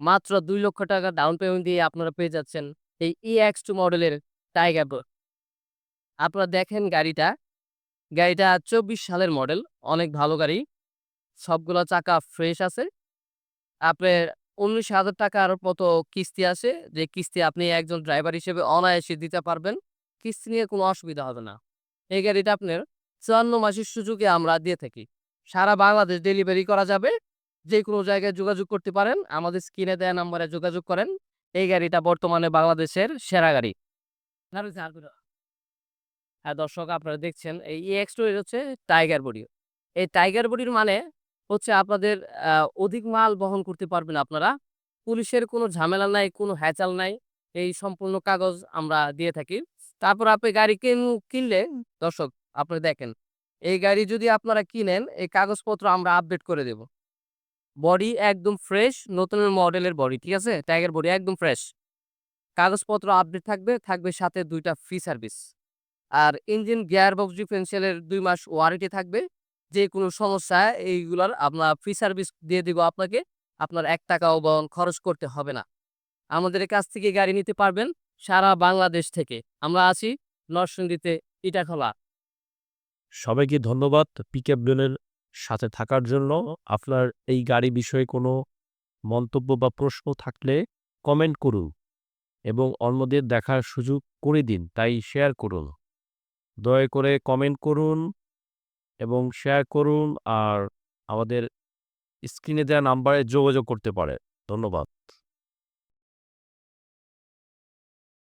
মাত্র দুই লক্ষ টাকা ডাউন পেমেন্ট দিয়ে আপনারা পেয়ে যাচ্ছেন এই ই এক্স টু মডেলের টাইগার আপনারা দেখেন গাড়িটা, গাড়িটা ২৪ সালের মডেল। অনেক ভালো গাড়ি। সবগুলা চাকা ফ্রেশ আছে। আপনার উনিশ হাজার টাকার মতো কিস্তি আছে। যে কিস্তি আপনি একজন ড্রাইভার হিসেবে অনায়াসে দিতে পারবেন। কিস্তি নিয়ে কোনো অসুবিধা হবে না। এই গাড়িটা আপনার ৫৪ মাসের সুযোগে আমরা দিয়ে থাকি। সারা বাংলাদেশ ডেলিভারি করা যাবে। যেকোনো জায়গায় যোগাযোগ করতে পারেন। আমাদের স্ক্রিনে দেয়া নাম্বারে যোগাযোগ করেন। এই গাড়িটা বর্তমানে বাংলাদেশের সেরা গাড়ি। হ্যাঁ, দর্শক আপনারা দেখছেন এই EX2 এর হচ্ছে টাইগার বডি। এই টাইগার বডির মানে হচ্ছে আপনাদের অধিক মাল বহন করতে পারবেন আপনারা। পুলিশের কোনো ঝামেলা নাই, কোনো হ্যাচাল নাই। এই সম্পূর্ণ কাগজ আমরা দিয়ে থাকি। তারপর আপনি গাড়ি কিন কিনলে দর্শক আপনি দেখেন, এই গাড়ি যদি আপনারা কিনেন এই কাগজপত্র আমরা আপডেট করে দেব। বডি একদম ফ্রেশ নতুন মডেলের বডি, ঠিক আছে? টাইগার বডি একদম ফ্রেশ। কাগজপত্র আপডেট থাকবে, থাকবে সাথে দুইটা ফ্রি সার্ভিস। আর ইঞ্জিন, গিয়ারবক্স ডিফারেনশিয়ালের ২ মাস ওয়ারেন্টি থাকবে। যে কোনো সমস্যা এইগুলার আমরা ফ্রি সার্ভিস দিয়ে দিব আপনাকে। আপনার ৳১ বহন খরচ করতে হবে না। আমাদের কাছ থেকে গাড়ি নিতে পারবেন সারা বাংলাদেশ থেকে। আমরা আছি নরসিংদীতে ইটাখলা। সবাইকে ধন্যবাদ পিকআপ ডোনের সাথে থাকার জন্য। আপনার এই গাড়ি বিষয়ে কোনো মন্তব্য বা প্রশ্ন থাকলে কমেন্ট করুন এবং অন্যদের দেখার সুযোগ করে দিন। তাই শেয়ার করুন। দয়া করে কমেন্ট করুন এবং শেয়ার করুন আর আমাদের স্ক্রিনে দেওয়া নাম্বারে যোগাযোগ করতে পারে ধন্যবাদ।